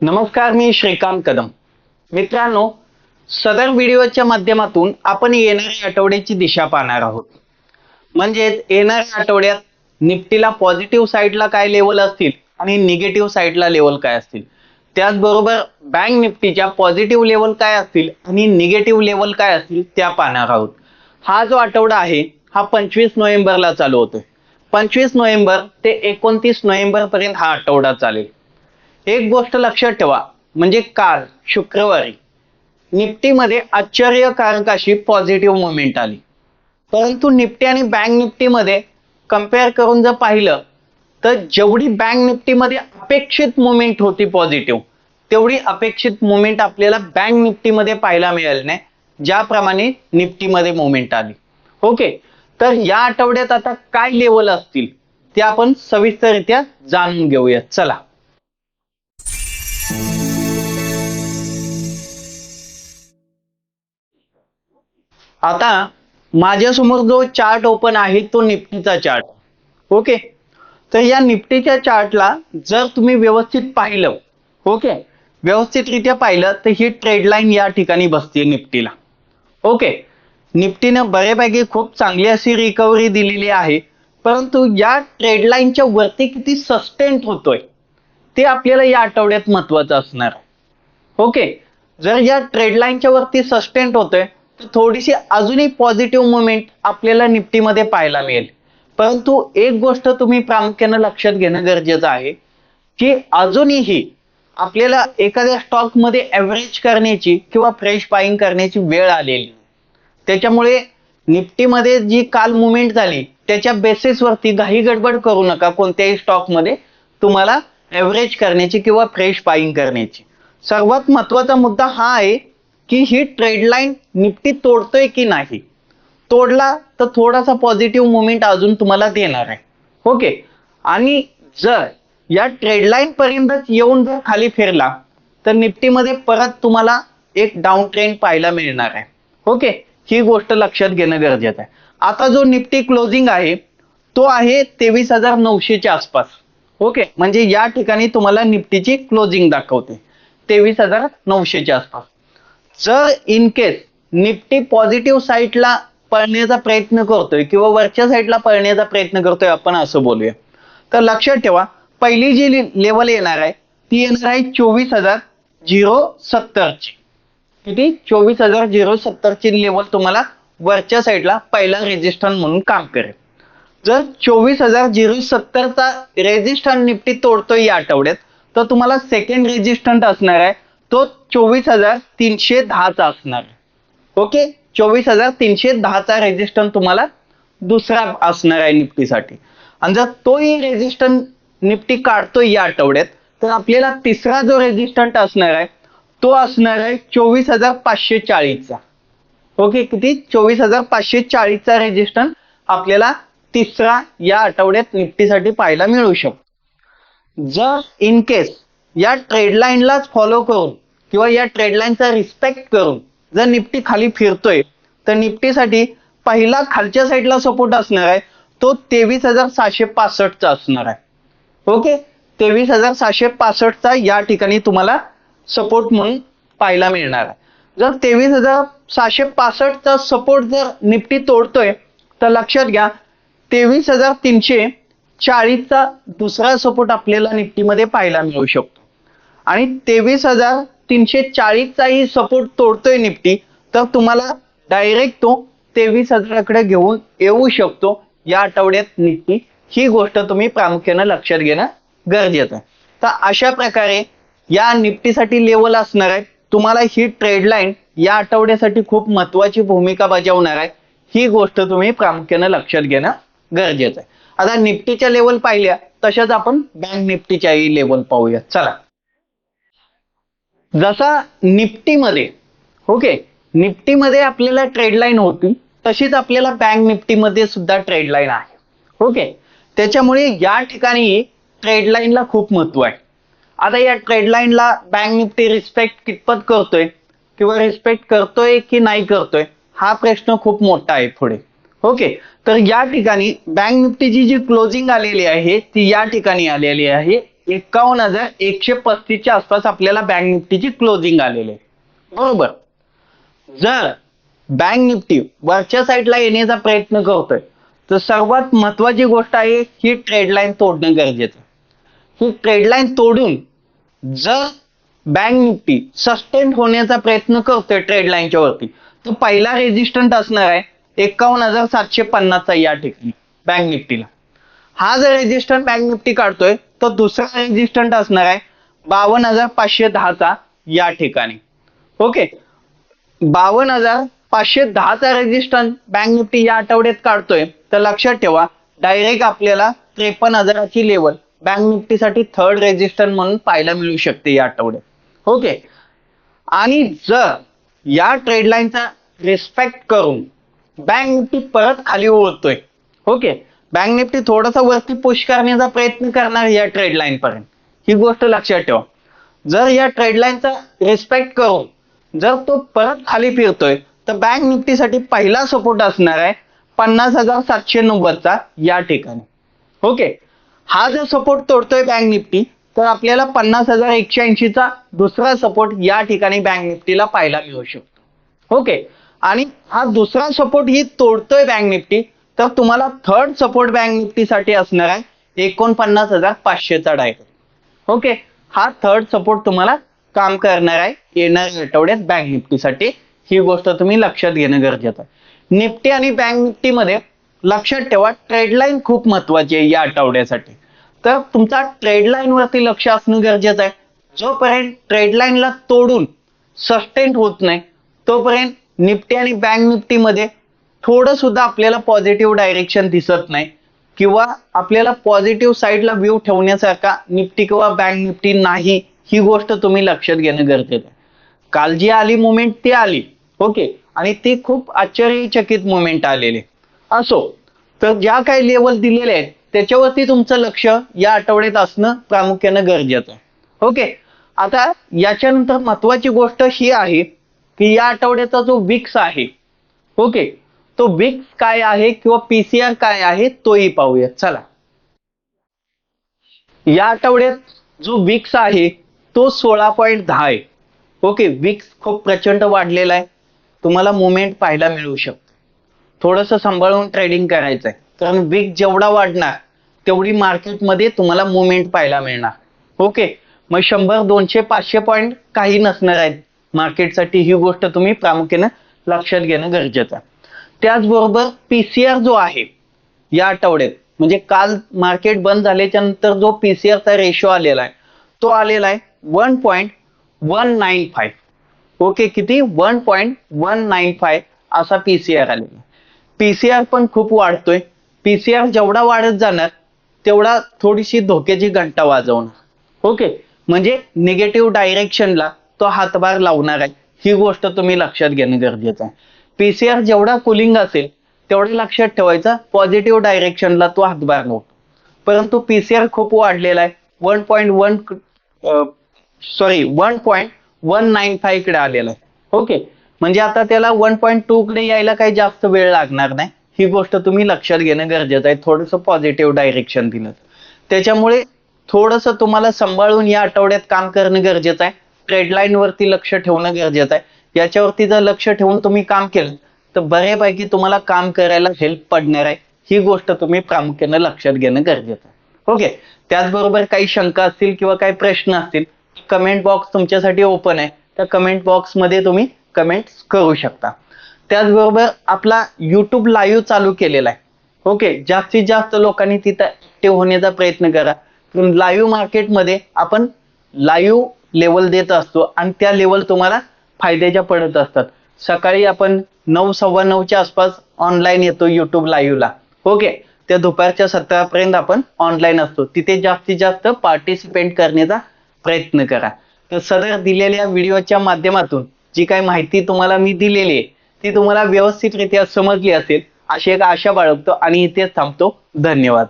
नमस्कार मी श्रीकांत कदम. मित्रांनो सदर व्हिडिओच्या माध्यमातून आपण येणाऱ्या आठवड्याची दिशा पाहणार आहोत. म्हणजेच येणाऱ्या आठवड्यात निफ्टीला पॉझिटिव्ह साईडला काय लेवल असतील आणि निगेटिव्ह साईडला लेवल काय असतील? त्याचबरोबर बँक निफ्टीच्या पॉझिटिव्ह लेवल काय असतील आणि निगेटिव्ह लेवल काय असतील त्या पाहणार आहोत. हा जो आठवडा आहे हा पंचवीस नोव्हेंबरला चालू होतोय. पंचवीस नोव्हेंबर ते एकोणतीस नोव्हेंबर पर्यंत हा आठवडा चालेल. एक गोष्ट लक्षात ठेवा म्हणजे काल शुक्रवारी निफ्टीमध्ये आश्चर्यकारक अशी पॉझिटिव्ह मुवमेंट आली. परंतु निफ्टी आणि बँक निफ्टीमध्ये कंपेअर करून जर पाहिलं तर जेवढी बँक निफ्टीमध्ये अपेक्षित मुवमेंट होती पॉझिटिव्ह तेवढी अपेक्षित मुवमेंट आपल्याला बँक निफ्टीमध्ये पाहायला मिळाली नाही ज्याप्रमाणे निफ्टीमध्ये मुवमेंट आली. ओके तर या आठवड्यात आता काय लेवल असतील ते आपण सविस्तररित्या जाणून घेऊयात. चला. आता माझ्यासमोर जो चार्ट ओपन आहे तो निफ्टीचा चार्ट. ओके? तर या निफ्टीच्या चार्टला जर तुम्ही व्यवस्थित पाहिलं ओके? व्यवस्थितरित्या पाहिलं तर ही ट्रेड लाईन या ठिकाणी बसते निफ्टीला. ओके? निफ्टीनं बऱ्यापैकी खूप चांगली अशी रिकव्हरी दिलेली आहे परंतु या ट्रेड लाईनच्या वरती किती सस्टेंट होतोय? ते आपल्याला या आठवड्यात महत्वाचं असणार. ओके जर या ट्रेड लाईनच्या वरती सस्टेंट होतोय तर थोडीशी अजूनही पॉझिटिव्ह मुवमेंट आपल्याला निफ्टीमध्ये पाहायला मिळेल. परंतु एक गोष्ट तुम्ही प्रामुख्यानं लक्षात घेणं गरजेचं आहे की अजूनही आपल्याला एखाद्या स्टॉकमध्ये ॲव्हरेज करण्याची किंवा फ्रेश बाईंग करण्याची वेळ आलेली त्याच्यामुळे निफ्टीमध्ये जी काल मुवमेंट झाली त्याच्या बेसिसवरती घाई गडबड करू नका कोणत्याही स्टॉकमध्ये तुम्हाला ॲव्हरेज करण्याची किंवा फ्रेश बाईंग करण्याची. सर्वात महत्त्वाचा मुद्दा हा आहे की ही ट्रेड लाईन निफ्टी तोडतोय की नाही? तोडला तर थोडासा पॉझिटिव्ह मुवमेंट अजून तुम्हाला देणार आहे. ओके आणि जर या ट्रेड लाईन पर्यंतच येऊन जर खाली फिरला तर निफ्टीमध्ये परत तुम्हाला एक डाऊन ट्रेंड पाहायला मिळणार आहे. ओके ही गोष्ट लक्षात घेणं गरजेचं आहे. आता जो निफ्टी क्लोजिंग आहे तो आहे तेवीस हजार नऊशेच्या आसपास. ओके म्हणजे या ठिकाणी तुम्हाला निफ्टीची क्लोजिंग दाखवते. तेवीस हजार नऊशेच्या आसपास. जर इन केस निफ्टी पॉझिटिव्ह साईडला पळण्याचा प्रयत्न करतोय किंवा वरच्या साईडला पळण्याचा प्रयत्न करतोय आपण असं बोलूया. तर लक्षात ठेवा पहिली जी लेवल येणार आहे ती येणार आहे चोवीस हजार झिरो सत्तरची. किती? चोवीस हजार झिरो सत्तरची लेवल तुम्हाला वरच्या साईडला पहिला रेजिस्टन्स म्हणून काम करेल. जर चोवीस हजार झिरो सत्तरचा रेजिस्टंट निफ्टी तोडतोय या आठवड्यात तर तुम्हाला सेकंड रेजिस्टंट असणार आहे. तो चोवीस हजार तीनशे दहाचा असणार आहे. ओके चोवीस हजार तीनशे दहाचा रेजिस्टंट तुम्हाला दुसरा असणार आहे निफ्टीसाठी. आणि जर तोही रेजिस्टंट निफ्टी काढतोय या आठवड्यात तर आपल्याला तिसरा जो रेजिस्टंट असणार आहे तो असणार आहे चोवीस हजार पाचशे चाळीसचा. ओके किती? चोवीस हजार पाचशे चाळीसचा रेजिस्टंट आपल्याला तिसरा या आठवड्यात निफ्टीसाठी पाहायला मिळू शकतो. जर इन केस या ट्रेडलाईनलाच फॉलो करून किंवा या ट्रेड लाईनचा रिस्पेक्ट करून जर निफ्टी खाली फिरतोय तर निफ्टीसाठी पहिला खालच्या साईडला सपोर्ट असणार आहे तो तेवीस हजार सहाशे पासष्टचा असणार आहे. ओके तेवीस हजार सहाशे पासष्टचा या ठिकाणी तुम्हाला सपोर्ट म्हणून पाहायला मिळणार आहे. जर तेवीस हजार सहाशे पासष्टचा सपोर्ट जर निफ्टी तोडतोय तर लक्षात घ्या तेवीस हजार तीनशे चाळीसचा दुसरा सपोर्ट आपल्याला निफ्टीमध्ये पाहायला मिळू शकतो. आणि तेवीस हजार तीनशे चाळीसचाही सपोर्ट तोडतोय निफ्टी तर तुम्हाला डायरेक्ट तो तेवीस हजाराकडे घेऊन येऊ शकतो या आठवड्यात निफ्टी. ही गोष्ट तुम्ही प्रामुख्यानं लक्षात घेणं गरजेचं आहे. तर अशा प्रकारे या निफ्टीसाठी लेवल असणार आहे. तुम्हाला ही ट्रेड लाईन या आठवड्यासाठी खूप महत्वाची भूमिका बजावणार आहे. ही गोष्ट तुम्ही प्रामुख्यानं लक्षात घेणं गरजेचं आहे. आता निफ्टीच्या लेवल पाहिल्या तशाच आपण बँक निफ्टीच्याही लेवल पाहूया. चला. जसा निफ्टीमध्ये ओके निफ्टीमध्ये आपल्याला ट्रेड लाईन होती तशीच आपल्याला बँक निफ्टीमध्ये सुद्धा ट्रेड लाईन आहे. ओके त्याच्यामुळे या ठिकाणी ट्रेड लाईनला खूप महत्त्व आहे. आता या ट्रेड लाईनला बँक निफ्टी रिस्पेक्ट कितपत करतोय? किंवा रिस्पेक्ट करतोय की नाही करतोय? हा प्रश्न खूप मोठा आहे पुढे. ओके. तर या ठिकाणी बँक निफ्टीची जी क्लोजिंग आलेली आहे ती या ठिकाणी आलेली आहे. एकावन्न हजार एकशे पस्तीसच्या आसपास आपल्याला बँक निफ्टीची क्लोजिंग आलेली आहे. बरोबर. जर बँक निफ्टी वरच्या साईडला येण्याचा प्रयत्न करतोय तर सर्वात महत्वाची गोष्ट आहे ही ट्रेड लाईन तोडणं गरजेचं ही ट्रेड लाईन तोडून जर बँक निफ्टी सस्टेन होण्याचा प्रयत्न करतोय ट्रेडलाईनच्या वरती तर पहिला रेजिस्टंट असणार आहे एकावन्न हजार सातशे पन्नासचा या ठिकाणी बँक निफ्टीला हा जर रेजिस्टंट बँक निफ्टी काढतोय तर दुसरा रेजिस्टंट असणार आहे बावन्न हजार पाचशे दहाचा या ठिकाणी. ओके बावन्न हजार पाचशे दहाचा रेजिस्टंट बँक निफ्टी या आठवड्यात काढतोय तर लक्षात ठेवा डायरेक्ट आपल्याला त्रेपन्न हजाराची लेवल बँक निफ्टीसाठी थर्ड रेजिस्टंट म्हणून पाहायला मिळू शकते या आठवड्यात. ओके आणि जर या ट्रेडलाईनचा रिस्पेक्ट करून बँक निफ्टी परत खाली ओळखतोय. ओके. बँक निफ्टी थोडासा वरती पुश करण्याचा प्रयत्न करणार या ट्रेड लाईन पर्यंत. ही गोष्ट लक्षात ठेवा. जर या ट्रेड लाईनचा रिस्पेक्ट करून जर तो परत खाली फिरतोय तर बँक निफ्टीसाठी पहिला सपोर्ट असणार आहे पन्नास हजार सातशे नव्वदचा या ठिकाणी. ओके. हा जर सपोर्ट तोडतोय बँक निफ्टी तर आपल्याला पन्नास हजार एकशे ऐंशीचा दुसरा सपोर्ट या ठिकाणी बँक निफ्टीला पाहायला मिळू शकतो. ओके. आणि हा दुसरा सपोर्ट ही तोडतोय बँक निफ्टी. तर तुम्हाला थर्ड सपोर्ट बँक निफ्टीसाठी असणार आहे एकोणपन्नास हजार पाचशेचा डायरेक्ट ओके हा थर्ड सपोर्ट तुम्हाला काम करणार आहे येणाऱ्या आठवड्यात बँक निफ्टीसाठी. ही गोष्ट तुम्ही लक्षात घेणं गरजेचं आहे. निफ्टी आणि बँक निफ्टीमध्ये लक्षात ठेवा ट्रेडलाईन खूप महत्वाची आहे या आठवड्यासाठी. तर तुमचा ट्रेडलाईन वरती लक्ष असणं गरजेचं आहे. जोपर्यंत ट्रेडलाईनला तोडून सस्टेन होत नाही तोपर्यंत निफ्टी आणि बँक निफ्टीमध्ये थोडं सुद्धा आपल्याला पॉझिटिव्ह डायरेक्शन दिसत नाही. किंवा आपल्याला पॉझिटिव्ह साईडला व्ह्यू ठेवण्यासारखा निफ्टी किंवा बँक निफ्टी नाही ही गोष्ट तुम्ही लक्षात घेणं गरजेचं आहे. काल जी आली मुवमेंट ती आली. ओके. आणि ती खूप आश्चर्यचकित मुवमेंट आलेली. असो. तर ज्या काही लेवल दिलेल्या आहेत त्याच्यावरती तुमचं लक्ष या आठवड्यात असणं प्रामुख्यानं गरजेचं आहे. ओके. आता याच्यानंतर महत्वाची गोष्ट ही आहे की या आठवड्याचा जो विक्स आहे ओके तो विक्स काय आहे किंवा पीसीआर काय आहे तोही पाहूया चला. या आठवड्यात जो विक्स आहे तो सोळा पॉईंट दहा आहे. ओके विक्स खूप प्रचंड वाढलेला आहे. तुम्हाला मुवमेंट पाहायला मिळू शकतो. थोडस सांभाळून ट्रेडिंग करायचं आहे कारण विक जेवढा वाढणार तेवढी मार्केटमध्ये तुम्हाला मुवमेंट पाहायला मिळणार. ओके मग शंभर दोनशे पाचशे पॉईंट काही नसणार आहेत. मार्केटसाठी ही गोष्ट तुम्ही प्रामुख्यानं लक्षात घेणं गरजेचं आहे. त्याचबरोबर पीसीआर जो आहे या आठवड्यात म्हणजे काल मार्केट बंद झाल्याच्यानंतर जो पीसीआरचा रेशो आलेला आहे तो आलेला आहे one point one nine five okay किती? One point one nine five असा पीसीआर आलेला पीसीआर पण खूप वाढतोय. पीसीआर जेवढा वाढत जाणार तेवढा थोडीशी धोक्याची घंटा वाजवणार. ओके म्हणजे निगेटिव्ह डायरेक्शनला तो हातभार लावणार आहे. ही गोष्ट तुम्ही लक्षात घेणं गरजेचं आहे. पीसीआर जेवढा कुलिंग असेल तेवढं लक्षात ठेवायचा पॉझिटिव्ह डायरेक्शनला तो हातभार लावतो परंतु पीसीआर खूप वाढलेला आहे. One point one sorry one point one nine फायकडे आलेला आहे. ओके म्हणजे आता त्याला वन पॉईंट टू कडे यायला काही जास्त वेळ लागणार नाही. ही गोष्ट तुम्ही लक्षात घेणं गरजेचं आहे. थोडंसं पॉझिटिव्ह डायरेक्शन दिलं. त्याच्यामुळे थोडंसं तुम्हाला सांभाळून या आठवड्यात काम करणं गरजेचं आहे. ट्रेड वरती लक्ष ठेवणं गरजेचं आहे. याच्यावरती जर लक्ष ठेवून तुम्ही काम केलं तर बऱ्यापैकी तुम्हाला काम करायला हेल्प पडणार आहे. ही गोष्ट तुम्ही प्रामुख्यानं लक्षात घेणं गरजेचं आहे. ओके त्याचबरोबर काही शंका असतील किंवा काही प्रश्न असतील कमेंट बॉक्स तुमच्यासाठी ओपन आहे. त्या कमेंट बॉक्समध्ये तुम्ही कमेंट्स करू शकता. त्याचबरोबर आपला युट्यूब लाईव्ह चालू केलेला आहे. ओके जास्तीत जास्त लोकांनी तिथं ऍक्टिव्ह होण्याचा प्रयत्न करा. लाईव्ह मार्केटमध्ये आपण लाईव्ह लेवल देत असतो आणि त्या लेवल तुम्हाला फायद्याच्या पडत असतात. सकाळी आपण नऊ सव्वा नऊच्या आसपास ऑनलाईन येतो युट्यूब लाईव्हला ओके त्या दुपारच्या सतरापर्यंत आपण ऑनलाईन असतो. तिथे जास्तीत जास्त पार्टिसिपेट करण्याचा प्रयत्न करा. तर सदर दिलेल्या व्हिडिओच्या माध्यमातून जी काही माहिती तुम्हाला मी दिलेली आहे ती तुम्हाला व्यवस्थितरित्या समजली असेल अशी एक आशा बाळगतो आणि इथेच थांबतो. धन्यवाद.